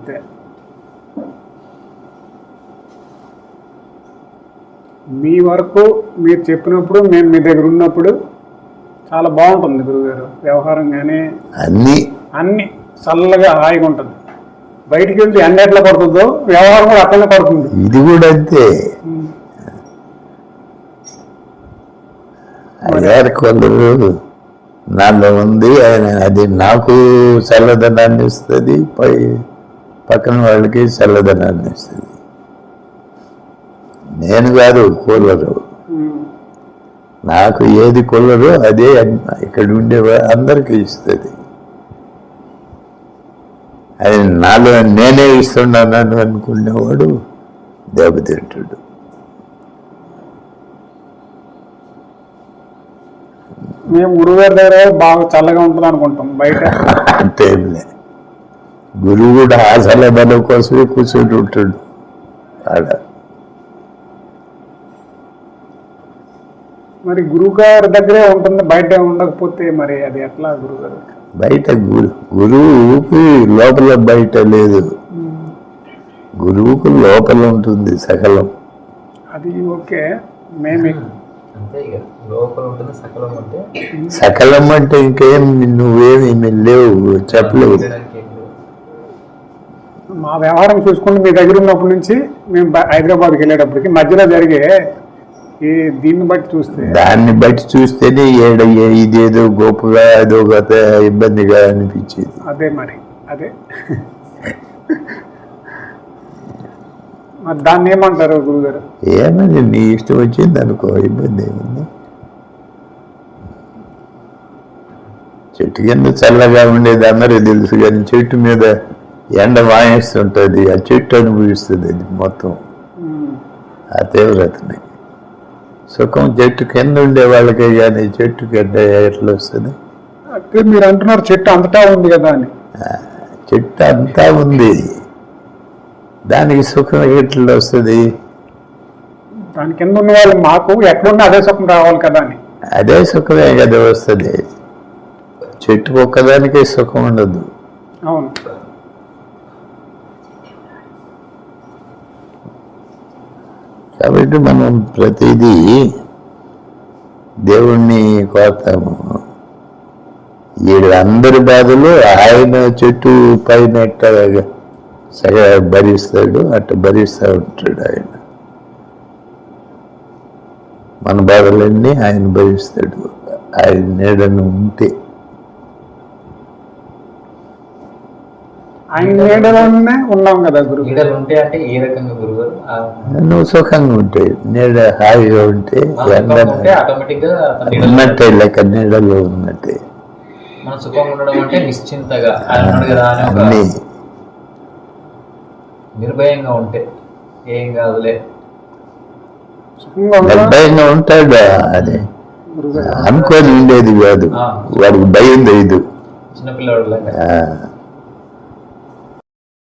అంతే మీ వరకు మీరు చెప్పినప్పుడు మేము మీ దగ్గర ఉన్నప్పుడు చాలా బాగుంటుంది గురుగారు. వ్యవహారం కానీ అన్నీ. అన్ని చల్లగా హాయిగా ఉంటుంది. బయటికి వెళ్తే ఎండ ఎట్లా పడుతుందో వ్యవహారం కూడా అట్లనే పడుతుంది. ఇది కూడా అంతే. అయ్యారు కొందరు నాలో ఉంది ఆయన అది నాకు చల్లదనాన్ని ఇస్తుంది పై పక్కన వాళ్ళకి చల్లదనాన్ని ఇస్తుంది నేను కాదు కూలరు. నాకు ఏది కూలరో అదే ఇక్కడ ఉండే అందరికీ ఇస్తుంది అది నాలో నేనే ఇస్తున్నానని అనుకునేవాడు దెబ్బతింటాడు మేము గురుగారి దగ్గర బాగా చల్లగా ఉంటుంది అనుకుంటాం బయట ఏంలే. గురువు కూడా ఆ చల్లదనం కోసమే కూర్చొని ఉంటాడు. ఆడ. మరి గురుగారి దగ్గరే ఉంటుంది బయట ఉండకపోతే మరి అది ఎట్లా గురుగారు బయట గురు గురువుకి లోపల బయట లేదు. గురువుకు లోపల ఉంటుంది సకలం. అది ఓకే మేము. సకలం అంటే? సకలం అంటే ఇంకేం నువ్వేమి లేవు చెప్పలేవు. మా వ్యవహారం చూసుకుంటే మీ దగ్గర ఉన్నప్పటి నుంచి మేము హైదరాబాద్కి వెళ్ళేటప్పటికి మధ్యలో జరిగే ఈ దీన్ని బట్టి చూస్తే దాన్ని బట్టి చూస్తేనే ఏడ ఇదేదో గొప్పగా అదో గత ఇబ్బందిగా అనిపించేది. అదే మరి అదే. మరి దాన్ని ఏమంటారు గురుగారు? ఏమని నీ ఇష్టం వచ్చింది అనుకో ఇబ్బంది ఏముంది? చెట్టు కింద చల్లగా ఉండేది అందరూ తెలుసు కానీ చెట్టు మీద ఎండ వాయిస్తుంటుంది ఆ చెట్టు అనుభవిస్తుంది అది మొత్తం. ఆ తీవ్రతని. సుఖం చెట్టు కింద ఉండే వాళ్ళకే కానీ చెట్టు కింద ఎట్లా వస్తుంది? అయితే మీరు అంటున్నారు చెట్టు అంతటా ఉంది కదా అని. చెట్టు అంతా ఉంది. దానికి సుఖం ఎట్లా వస్తుంది? దాని కింద ఉన్న వాళ్ళు మాకు ఎక్కడున్నా అదే సుఖం రావాలి కదా అని. అదే సుఖమే కదా వస్తుంది. చెట్టు ఒక్కదానికే సుఖం ఉండదు. అవును. కాబట్టి మనం ప్రతిదీ దేవుణ్ణి కోతాము ఈడు అందరి బాధలు ఆయన చెట్టు పైన సగ భరిస్తాడు అట్ట భరిస్తూ ఉంటాడు ఆయన. మన బాధలన్నీ ఆయన భరిస్తాడు. ఆయన నీడను ఉంటే ఆయన నీడలోనే ఉన్నాం కదా గురు నీడలు ఉంటే అంటే ఏ రకంగా ఆ నువ్వు సుఖంగా ఉంటే నీడ హాయిగా ఉంటే ఉన్నట్టే లెక్క నీడలో ఉన్నట్టే. మన సుఖం ఉండడం అంటే నిశ్చింతగా అన్నీ. నిర్భయంగా ఉంటే ఏం కాదులే. సుఖంగా ఉన్నా నిర్భయంగా ఉంటాడు? అది. గురుగారు అనుకోని ఉండేది కాదు. ఆ. వాడికి భయం లేదు చిన్నపిల్లవాడు